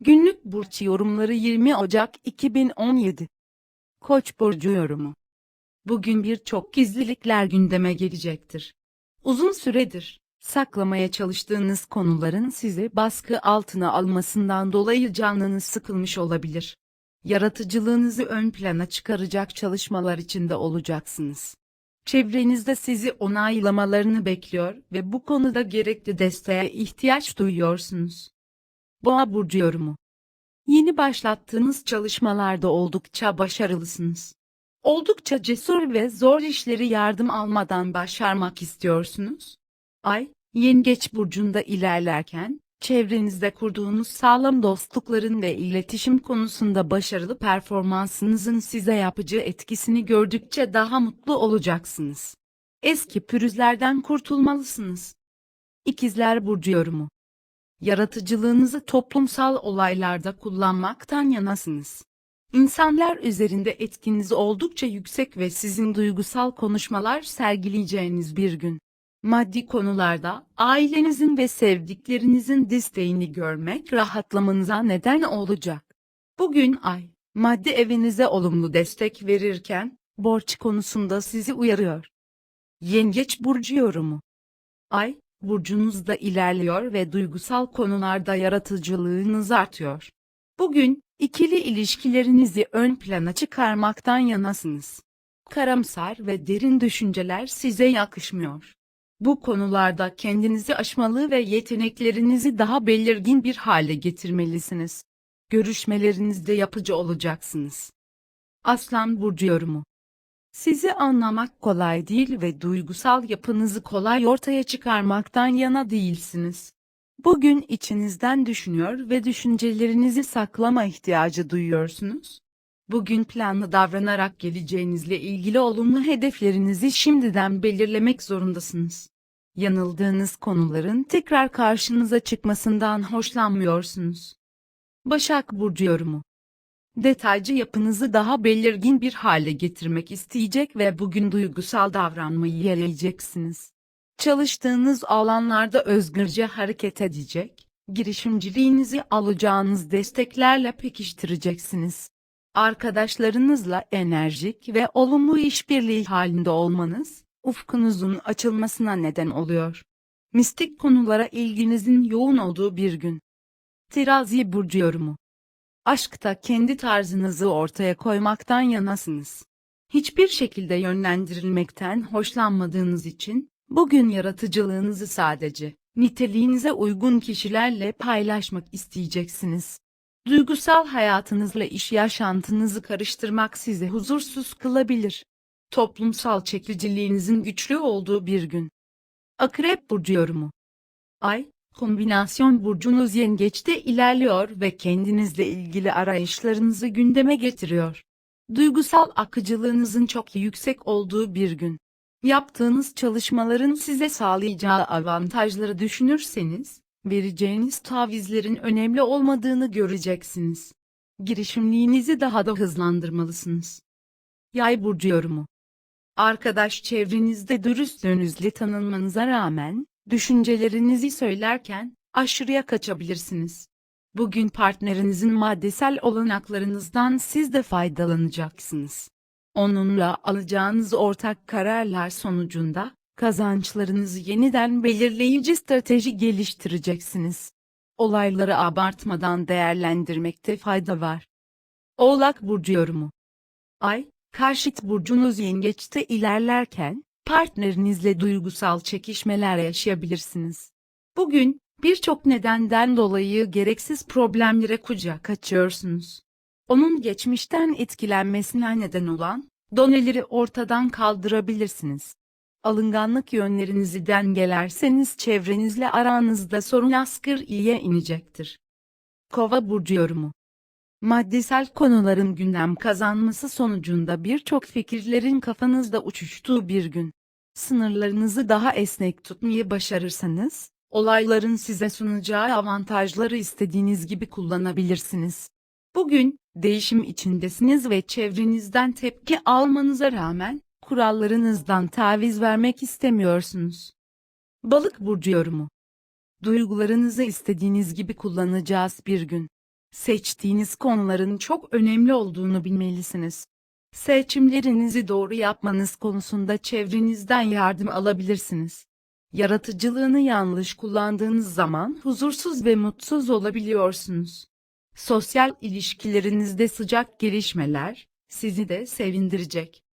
Günlük burç yorumları 20 Ocak 2017. Koç burcu yorumu. Bugün birçok gizlilikler gündeme gelecektir. Uzun süredir saklamaya çalıştığınız konuların sizi baskı altına almasından dolayı canınız sıkılmış olabilir. Yaratıcılığınızı ön plana çıkaracak çalışmalar içinde olacaksınız. Çevrenizde sizi onaylamalarını bekliyor ve bu konuda gerekli desteğe ihtiyaç duyuyorsunuz. Boğa burcu yorumu. Yeni başlattığınız çalışmalarda oldukça başarılısınız. Oldukça cesur ve zor işleri yardım almadan başarmak istiyorsunuz. Ay, Yengeç burcunda ilerlerken, çevrenizde kurduğunuz sağlam dostlukların ve iletişim konusunda başarılı performansınızın size yapıcı etkisini gördükçe daha mutlu olacaksınız. Eski pürüzlerden kurtulmalısınız. İkizler burcu yorumu. Yaratıcılığınızı toplumsal olaylarda kullanmaktan yanasınız. İnsanlar üzerinde etkiniz oldukça yüksek ve sizin duygusal konuşmalar sergileyeceğiniz bir gün. Maddi konularda ailenizin ve sevdiklerinizin desteğini görmek rahatlamanıza neden olacak. Bugün ay, maddi evinize olumlu destek verirken, borç konusunda sizi uyarıyor. Yengeç burcu yorumu. Ay, burcunuzda ilerliyor ve duygusal konularda yaratıcılığınız artıyor. Bugün, ikili ilişkilerinizi ön plana çıkarmaktan yanasınız. Karamsar ve derin düşünceler size yakışmıyor. Bu konularda kendinizi aşmalı ve yeteneklerinizi daha belirgin bir hale getirmelisiniz. Görüşmelerinizde yapıcı olacaksınız. Aslan Burcu Yorumu Sizi anlamak kolay değil ve duygusal yapınızı kolay ortaya çıkarmaktan yana değilsiniz. Bugün içinizden düşünüyor ve düşüncelerinizi saklama ihtiyacı duyuyorsunuz. Bugün planlı davranarak geleceğinizle ilgili olumlu hedeflerinizi şimdiden belirlemek zorundasınız. Yanıldığınız konuların tekrar karşınıza çıkmasından hoşlanmıyorsunuz. Başak Burcu Yorumu Detaycı yapınızı daha belirgin bir hale getirmek isteyecek ve bugün duygusal davranmayı yeğleyeceksiniz. Çalıştığınız alanlarda özgürce hareket edecek, girişimciliğinizi alacağınız desteklerle pekiştireceksiniz. Arkadaşlarınızla enerjik ve olumlu işbirliği halinde olmanız, ufkunuzun açılmasına neden oluyor. Mistik konulara ilginizin yoğun olduğu bir gün. Terazi Burcu Yorumu Aşkta kendi tarzınızı ortaya koymaktan yanasınız. Hiçbir şekilde yönlendirilmekten hoşlanmadığınız için, bugün yaratıcılığınızı sadece, niteliğinize uygun kişilerle paylaşmak isteyeceksiniz. Duygusal hayatınızla iş yaşantınızı karıştırmak sizi huzursuz kılabilir. Toplumsal çekiciliğinizin güçlü olduğu bir gün. Akrep Burcu Yorumu Ay, kombinasyon burcunuz yengeçte ilerliyor ve kendinizle ilgili arayışlarınızı gündeme getiriyor. Duygusal akıcılığınızın çok yüksek olduğu bir gün. Yaptığınız çalışmaların size sağlayacağı avantajları düşünürseniz, vereceğiniz tavizlerin önemli olmadığını göreceksiniz. Girişimliğinizi daha da hızlandırmalısınız. Yay burcu yorumu. Arkadaş çevrenizde dürüstlüğünüzle tanınmanıza rağmen, düşüncelerinizi söylerken, aşırıya kaçabilirsiniz. Bugün partnerinizin maddesel olanaklarınızdan siz de faydalanacaksınız. Onunla alacağınız ortak kararlar sonucunda, kazançlarınızı yeniden belirleyici strateji geliştireceksiniz. Olayları abartmadan değerlendirmekte fayda var. Oğlak Burcu Yorumu Ay, karşıt burcunuz yengeçte ilerlerken, partnerinizle duygusal çekişmeler yaşayabilirsiniz. Bugün, birçok nedenden dolayı gereksiz problemlere kucak açıyorsunuz. Onun geçmişten etkilenmesine neden olan, doneleri ortadan kaldırabilirsiniz. Alınganlık yönlerinizi dengelerseniz çevrenizle aranızda sorun askır iyiye inecektir. Kova burcu yorumu Maddesel konuların gündem kazanması sonucunda birçok fikirlerin kafanızda uçuştuğu bir gün. Sınırlarınızı daha esnek tutmayı başarırsanız, olayların size sunacağı avantajları istediğiniz gibi kullanabilirsiniz. Bugün, değişim içindesiniz ve çevrenizden tepki almanıza rağmen, kurallarınızdan taviz vermek istemiyorsunuz. Balık burcu yorumu. Duygularınızı istediğiniz gibi kullanacağız bir gün. Seçtiğiniz konuların çok önemli olduğunu bilmelisiniz. Seçimlerinizi doğru yapmanız konusunda çevrenizden yardım alabilirsiniz. Yaratıcılığını yanlış kullandığınız zaman huzursuz ve mutsuz olabiliyorsunuz. Sosyal ilişkilerinizde sıcak gelişmeler sizi de sevindirecek.